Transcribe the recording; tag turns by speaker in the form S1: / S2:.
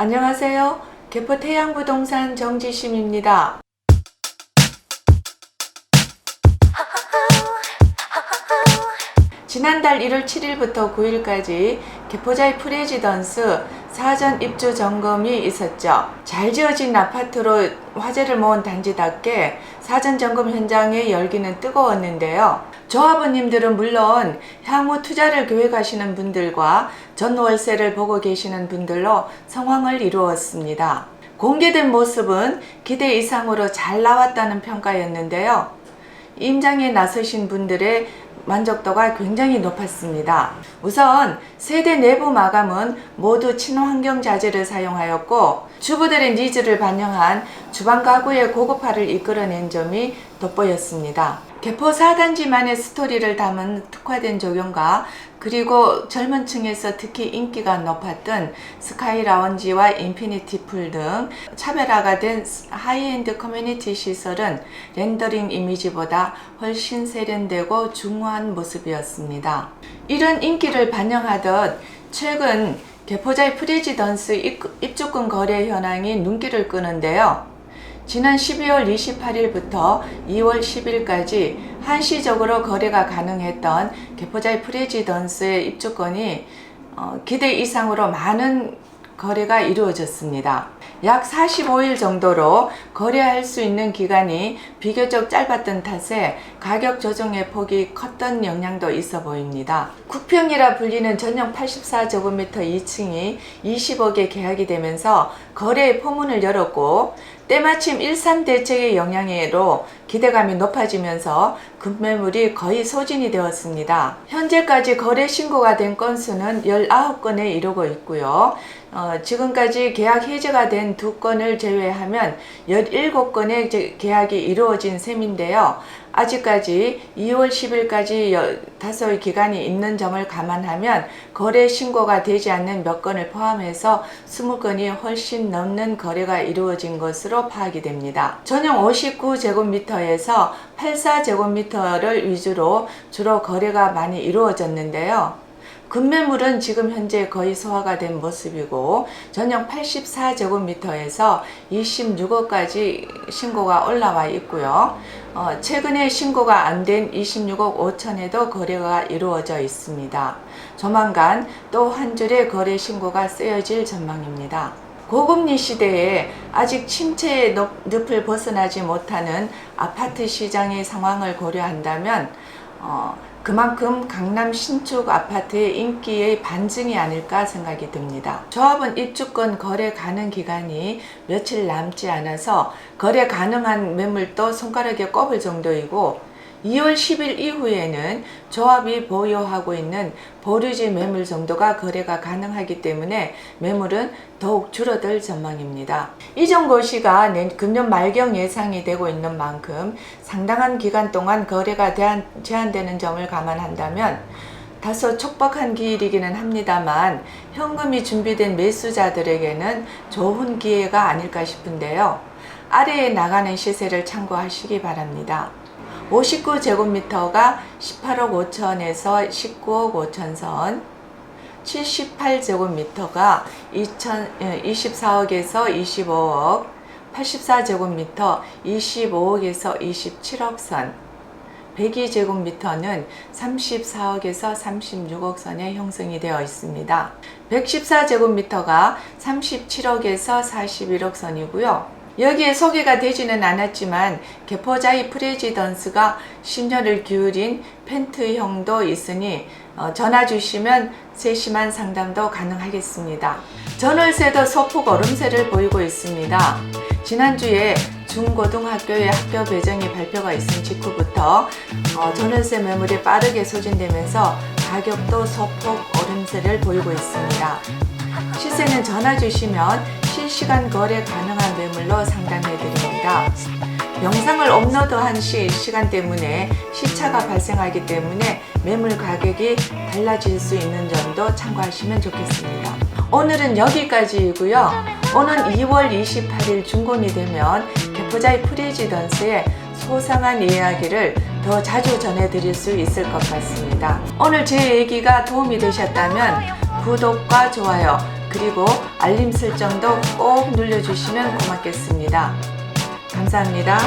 S1: 안녕하세요. 개포 태양부동산 정지심입니다. 지난달 1월 7일부터 9일까지 개포자의 프레지던스 사전 입주 점검이 있었죠. 잘 지어진 아파트로 화제를 모은 단지답게 사전 점검 현장의 열기는 뜨거웠는데요. 조합원님들은 물론 향후 투자를 계획하시는 분들과 전월세를 보고 계시는 분들로 상황을 이루었습니다. 공개된 모습은 기대 이상으로 잘 나왔다는 평가였는데요. 임장에 나서신 분들의 만족도가 굉장히 높았습니다. 우선 세대 내부 마감은 모두 친환경 자재를 사용하였고 주부들의 니즈를 반영한 주방 가구의 고급화를 이끌어낸 점이 돋보였습니다. 개포 4단지만의 스토리를 담은 특화된 조경과 그리고 젊은 층에서 특히 인기가 높았던 스카이 라운지와 인피니티 풀 등 차별화가 된 하이엔드 커뮤니티 시설은 렌더링 이미지보다 훨씬 세련되고 중후한 모습이었습니다. 이런 인기를 반영하듯 최근 개포자의 프레지던스 입- 입주권 거래 현황이 눈길을 끄는데요. 지난 12월 28일부터 2월 10일까지 한시적으로 거래가 가능했던 개포자의 프레지던스의 입주권이 어, 기대 이상으로 많은 거래가 이루어졌습니다. 약 45일 정도로 거래할 수 있는 기간이 비교적 짧았던 탓에 가격 조정의 폭이 컸던 영향도 있어 보입니다. 국평이라 불리는 전용 84제곱미터 2층이 20억에 계약이 되면서 거래의 포문을 열었고 때마침 13 대책의 영향으로 기대감이 높아지면서 급매물이 거의 소진이 되었습니다. 현재까지 거래 신고가 된 건수는 19건에 이르고 있고요. 어, 지금까지 계약 해제가 된 두 건을 제외하면 17건의 계약이 이루어진 셈인데요. 아직까지 2월 10일까지 다소의 기간이 있는 점을 감안하면 거래 신고가 되지 않는 몇 건을 포함해서 20건이 훨씬 넘는 거래가 이루어진 것으로 파악이 됩니다. 전용 59제곱미터에서 84제곱미터를 위주로 주로 거래가 많이 이루어졌는데요. 급매물은 지금 현재 거의 소화가 된 모습이고 전용 84제곱미터에서 26억까지 신고가 올라와 있고요. 어, 최근에 신고가 안 된 26억 5천에도 거래가 이루어져 있습니다. 조만간 또 한 줄의 거래 신고가 쓰여질 전망입니다. 고금리 시대에 아직 침체의 높- 늪을 벗어나지 못하는 아파트 시장의 상황을 고려한다면 어, 그만큼 강남 신축 아파트의 인기의 반증이 아닐까 생각이 듭니다. 조합은 입주권 거래 가능 기간이 며칠 남지 않아서 거래 가능한 매물도 손가락에 꼽을 정도이고 2월 10일 이후에는 조합이 보유하고 있는 보류지 매물 정도가 거래가 가능하기 때문에 매물은 더욱 줄어들 전망입니다. 이전 고시가 내 금년 말경 예상이 되고 있는 만큼 상당한 기간 동안 거래가 제한, 제한되는 점을 감안한다면 다소 촉박한 기일이기는 합니다만 현금이 준비된 매수자들에게는 좋은 기회가 아닐까 싶은데요. 아래에 나가는 시세를 참고하시기 바랍니다. 59제곱미터가 18억 5천에서 19억 5천 선, 78제곱미터가 24억에서 25억, 84제곱미터 25억에서 27억 선, 102제곱미터는 34억에서 36억 선에 형성이 되어 있습니다. 114제곱미터가 37억에서 41억 선이고요. 여기에 소개가 되지는 않았지만 개포자이 프레지던스가 심혈을 기울인 펜트형도 있으니 어, 전화 주시면 세심한 상담도 가능하겠습니다. 전월세도 소폭 오름세를 보이고 있습니다. 지난주에 중고등학교의 학교 배정이 발표가 있은 직후부터 어, 전월세 매물이 빠르게 소진되면서 가격도 소폭 오름세를 보이고 있습니다. 시세는 전화 주시면 실시간 거래 가능 한 매물로 상담해 드립니다. 영상을 업로드한 시, 시간 때문에 시차가 발생하기 때문에 매물 가격이 달라질 수 있는 점도 참고하시면 좋겠습니다. 오늘은 여기까지이고요. 오는 2월 28일 준공이 되면 개포자의 프레지던스의 소상한 이야기를 더 자주 전해드릴 수 있을 것 같습니다. 오늘 제 얘기가 도움이 되셨다면 구독과 좋아요 그리고 알림 설정도 꼭 눌러주시면 고맙겠습니다. 감사합니다.